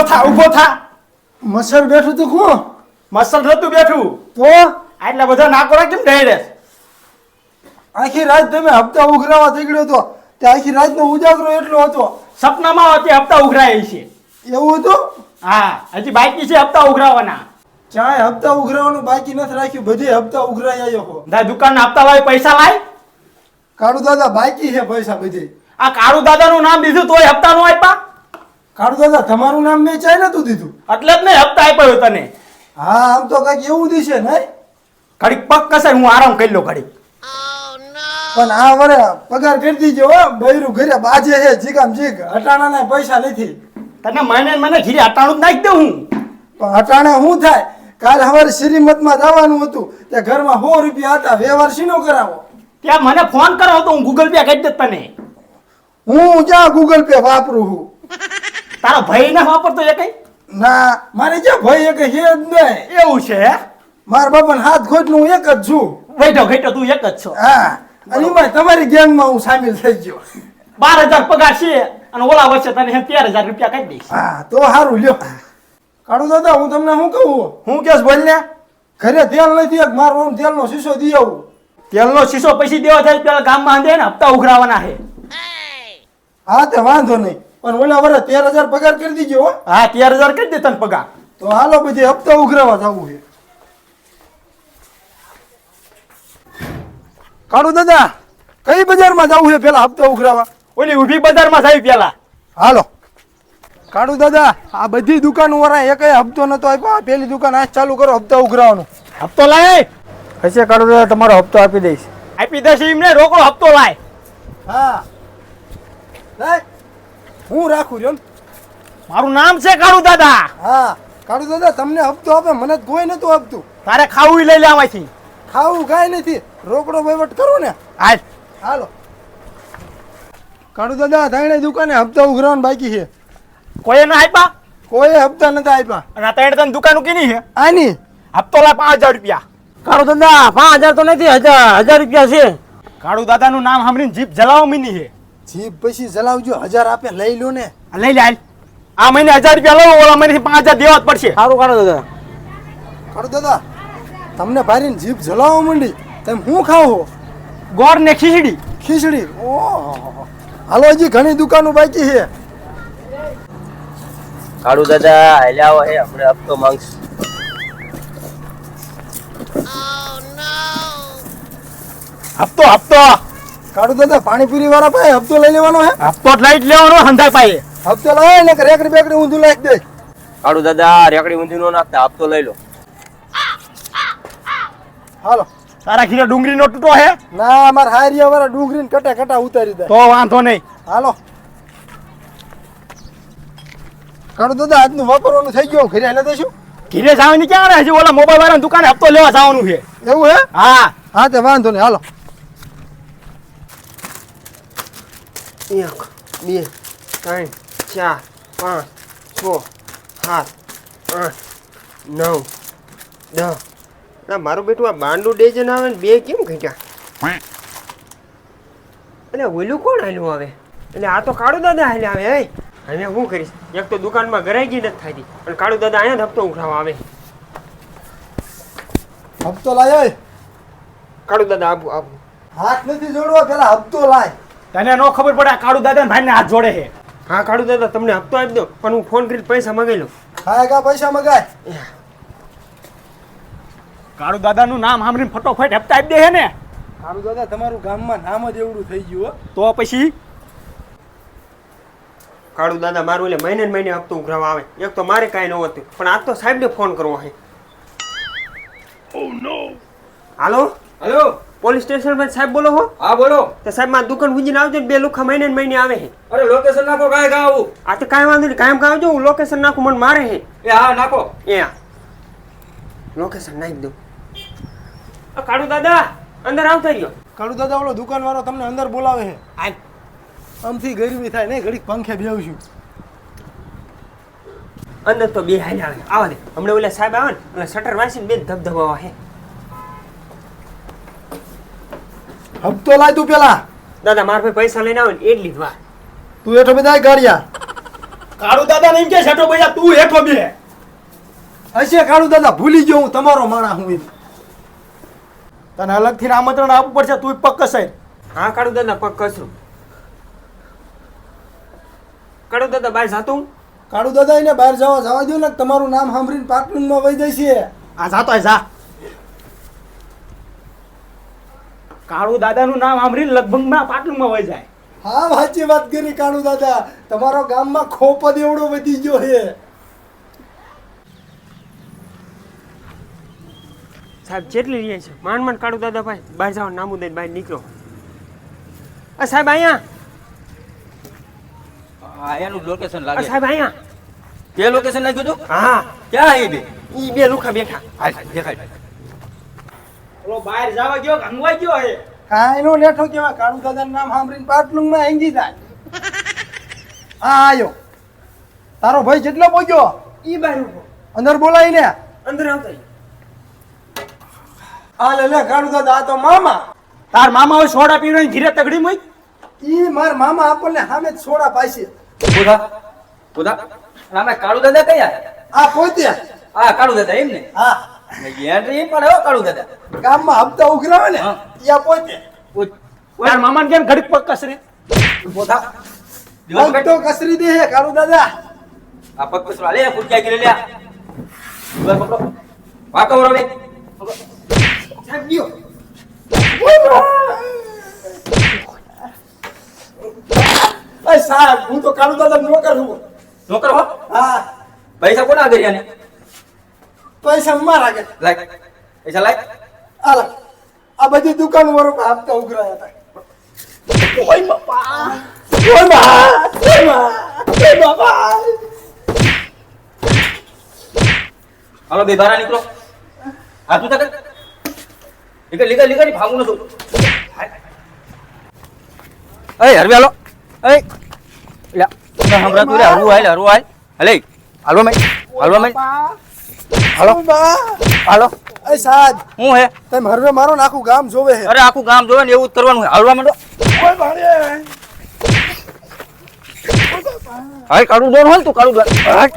ઊભો થા ઊભો થા. મસર બેઠું તું કોણ મસર નતું બેઠું. તો? આટલા બધા નાકોરા કેમ ઢળે આખી રાત તમે હપ્તા ઉઘરાવા નીકળ્યો હતો તે આખી રાતનો ઉજાગરો એટલો હતો. સપનામાં હતી હપ્તા ઉઘરાય છે. એવું હતું? હા હજી બાકી છે હપ્તા ઉઘરાવાના. ચાય હપ્તા ઉઘરાવાનું બાકી નથી રાખ્યું બધે હપ્તા ઉઘરાઈ આવ્યો દા દુકાનના હપ્તા લાવી પૈસા લાય? કાળુ દાદા બાકી છે પૈસા બધે. આ કાળુ દાદાનું નામ દીધું તોય હપ્તા નો આપ્યા? કાળુ દાદા તમારું નામ મેં ચાય નતું દીધું. એટલે જ નહીં હપ્તા આપ્યો તને. હા આમ તો કંઈક એવું દિશે નહીં ઘડીક પગ કસે હું આરામ કરી લો ઘડીક. પણ આ વરે પગાર કરી દીજો બૈરું ઘરે બાજે છે જીગામ જીગ. અટાણાના પૈસા નથી. તને મને મને ઘીરે અટાણું જ નાખી દઉં હું. પણ અટાણે શું થાય? કાલ અમારે શ્રીમતમાં જવાનું હતું તે ઘરમાં સો રૂપિયા હતા વ્યવહાર શીનો કરાવો. ત્યાં મને ફોન કરો તો હું ગૂગલ પે કરી દે તને. હું ક્યાં ગૂગલ પે વાપરું છું તારા ભાઈ ને વાપરતો એ કઈ? ના મારે જે ભાઈ એક છે જ નહીં. એવું છે? મારા બાપાને હાથ ખોટનું હું એક જ છું. બેઠો બેઠો તું એક જ છો. હા અને એમાં તમારી ગેંગમાં હું સામેલ થઈ ગયો. બાર હજાર પગાર છે અને ઓલા વર્ષે તને તેર હજાર રૂપિયા કાઢી દઈશ. હા તો સારું લ્યો. કાળુ દાદા હું તમને શું કહું? હું કેસ બોલ ને ઘરે તેલ નથી એક મારો આમ તેલનો શીશો દઈ આવું. તેલનો શીશો પછી દેવા થાય પેલા ગામમાં આંધે ને હપ્તા ઉઘરાવાના છે. હા તે વાંધો નહીં. પણ ઓલા વરે તેર હજાર પગાર કરી દીજો હો. હા તેર હજાર કરી દે તને પગાર. તો હાલો પછી હપ્તા ઉઘરાવા જવું છે. કાળુ દાદા કઈ બજારમાં જવું છે પેલા હપ્તા ઉઘરાવા? ઓલી ઊભી બજારમાં જાય પેલા. હાલો. કાળુ દાદા આ બધી દુકાન વાળા એક હપ્તો નતો આપ્યો. આ પેલી દુકાન આજ ચાલુ કરો હપ્તા ઉઘરાવાનો. હપ્તો લાય? હશે કાળુ દાદા તમારો હપ્તો આપી દઈશ. આપી દેશે એમને રોકડો હપ્તો લાય. હા. લાય. હું રાખું રહ્યો. મારું નામ છે કાળુ દાદા. હા કાળુ દાદા તમને હપ્તો આપે મને કોઈ નતું આપતું તારે ખાવું લઈ લેવાથી ખાવું કાંઈ નથી રોકડો વહીવટ કરો ને. હાલ. હાલો. કાળુ દાદા તાણે દુકાને હપ્તા ઉઘરાવાનું બાકી છે. કોઈ ના આપ્યા? કોઈ હપ્તા નથી આપ્યા. અને આ ત્રણ દુકાન દુકાનો કીની છે? આની? હપ્તો લાય પાંચ હજાર રૂપિયા. કાળુ દાદા પાંચ હજાર તો નથી હજાર હજાર રૂપિયા છે. કાળુ દાદાનું નામ સાંભળીને જીપ જલાવો મીની છે. જીપ પછી જલાવજો હજાર આપે લઈ લો ને. લઈ લે આ મહિને હજાર રૂપિયા લો ઓલા મહિને પાંચ હજાર દેવા જ પડશે. સારું કાઢો દાદા. કાઢો દાદા. તમને ભારીને જીભ જલાવવા માંડી તમે હું ખાઓ ગોળ ને ખીચડી. ખીચડી? ઓહો. હાલો હજી ઘણી દુકાનો બાકી છે. કાળુ દાદા હેલાવો આવો હે આપણે હપ્તો માંગશું. હપ્તો હપ્તો. કાળુ દાદા પાણીપુરી વાળા પાસે હપ્તો લઈ લેવાનો હે. હપ્તો લઈ જ લેવાનો હંધાય પાસે હપ્તો લઈ ને રેકડી બેકડી ઊંધું લઈ દે. કાળુ દાદા રેકડી ઊંધી નો નાખતા હપ્તો લઈ લો. હાલો. તારા ખીરે ડુંગળી નો તૂટો હે? ના અમાર હારિયા વાળા ડુંગળી ને કટા કટા ઉતારી દે. તો વાંધો નહીં. હાલો. કાઢો દાદા આજનું વાપરવાનું થઈ ગયું ઘરે હાલે દેશું ઘીરે જવાની ક્યાં હજી ઓલા મોબાઈલ વાળા દુકાને હપ્તો લેવા જવાનું છે. એવું હે? હા. હા તે વાંધો નહીં હાલો. એક બે ત્રણ ચાર પાંચ છ સાત આઠ નવ દસ. ના મારું બેટું આ બાંડું ડેજન આવે ને બે કેમ ઘટ્યા? એટલે ઓલું કોણ હાલ્યું આવે? એટલે આ તો કાળુ દાદા હાલે આવે હે? હવે હું કરીશ? એક તો દુકાનમાં ગરાઈ ગઈ નથી થતી અને કાળુ દાદા અહીંયા હપ્તો ઉઠાવવા આવે. હપ્તો લાય. કાળુ દાદા આબુ આબુ. હાથ નથી જોડવા પેલા હપ્તો લાય. તને નો ખબર પડે આ કાળુ દાદા ભાઈ ને હાથ જોડે છે. હા કાળુ દાદા તમને હપ્તો આપી દો પણ હું ફોન કરી પૈસા મગાવી લઉં. હા કા પૈસા મગાય? કાળુ દાદાનું નામ સાંભળીને ફટોફટ હપ્તા આપી દે છે ને. કાળુ દાદા તમારું ગામમાં નામ જ એવડું થઈ ગયું તો પછી? કાળુ દાદા મારું એટલે મહિને મહિને હપ્તો ઉઘરાવા આવે. એક તો મારે કાંઈ ન હોતું પણ આજ તો સાહેબને ફોન કરવો છે. હાલો? હલો? પોલીસ સ્ટેશન પર સાહેબ બોલો હો. હા બોલો. તો સાહેબમાં દુકાન ગુંજીને આવજો બે લુખા મહિને મહિને આવે હે. અરે લોકેશન નાખો કાય કા આવું. આ તો કાંઈ વાંધો નહીં કાયમ કામ આવજો હું લોકેશન નાખું મને મારે હે. એ હા નાખો. એ લોકેશન નાખી દઉં. આ કાળુ દાદા અંદર આવતા રહ્યો. કાળુ દાદા ઓલો દુકાન વાળો તમને અંદર બોલાવે છે આ આમથી ગરમી થાય નહીં ઘડીક પંખે બેહું અંદર તો બે હાલ આવે. આવા દે. હમણાં ઓલા સાહેબ આવે ને એટલે શટર વાંચીને બે ધબધબાવા છે હપ્તો લાય તું પેલા. દાદા મારા પાસે પૈસા લઈને આવે ને એટલી જ વાર તું એઠો બધા ગાડિયા. કાળુ દાદા ને એમ કે છેટો ભૈયા તું હેઠો બે. હશે કાળુ દાદા ભૂલી ગયો હું તમારો માણા હું એમ. તને અલગથી આમંત્રણ આપવું પડશે તું પક્કસ હા કાળુ દાદા પક્કસ છું કાળુ દાદા બહાર જાતું? કાળુ દાદા એને બહાર જવા જવા દો ને તમારું નામ સાંભળીને પાટણમાં વહી જશે. આ જાતો જા. કાળુ દાદાનું નામ સાંભળીને લગભગમાં પાટણમાં વહી જાય. હા સાચી વાત કરી કાળુ દાદા. તમારો ગામમાં ખોપદ એવડો વધી ગયો છે. સાહેબ જેટલી લઈએ છે. માંડ માંડ કાળુ દાદા ભાઈ બહાર જાવ નામું દઈને બહાર નીકળો. આ સાહેબ અહીંયા. હા લોકેશન લાગે. સાહેબ અહીંયા. તે લોકેશન નાખ્યું હતું હા. ક્યાં એ બે? ઈ બે લુખા બેઠા. હાલ દેખાય. ઓલો બહાર જવા ગયો ગંગવાઈ ગયો હે? હા એનો લેઠો કેવા કાળુ દાદાનું નામ સાંભળીને પાટણમાં હેંગી જાય. હા આયો. તારો ભાઈ જેટલો પહોંચ્યો ઈ બહાર ઊભો. અંદર ને. અંદર આવતા હા લે લે કાળુ દાદા આ તો મામા. તાર મામા હોય સોડા પીરો ધીરે તગડી મૂક. ઈ માર મામા આપણને સામે સોડા છોડા બોધા? બોધા? નામે કાળુ દાદા કયા? આ પોતે. હા કાળુ દાદા એમ ને હા. એન્ટ્રી પણ એવો કાઢું દાદા. ગામમાં હપ્તા ઉઘરાવે ને ત્યાં યા પોતે તાર મામાને કેમ ઘડીક પગ કસરે? પોતા પગ તો કસરી દે હે કાળુ દાદા. આ પગ કસરો. લે ફૂટક્યા ગીરે લ્યા. ઉધા પકડો. વાકો વરો બે સાહેબ ગયો. સાહેબ હું તો કાળુ દાદા નોકર છું. નોકર હો? હા. પૈસા કોના કર્યા ને પૈસા મારા કે લાઈક પૈસા લાઈક આલા આ બધી દુકાન વાળો તો ઉઘરાયા હતા. ઓય બાપા. ઓય બા ઓય બા ઓય બાપા હાલો બે બારા નીકળો. હાથ ઉતા કર લીકર લીકર લીકર ભાગું નતું. એ હરવે હાલો. એ લ્યા ના હમણાં તું રે હરવું હાલ હરવું હાલ હલે હાલવા મેં હાલવા મેં હાલો. હાલો. એ સાહેબ હું હે? તમે હરવે મારો ને આખું ગામ જોવે હે. અરે આખું ગામ જોવે ને એવું જ કરવાનું હોય. હાલવા માંડો. ઓય ભાડે. હાય કાઢું દોન હોલ તું દોન હાલ.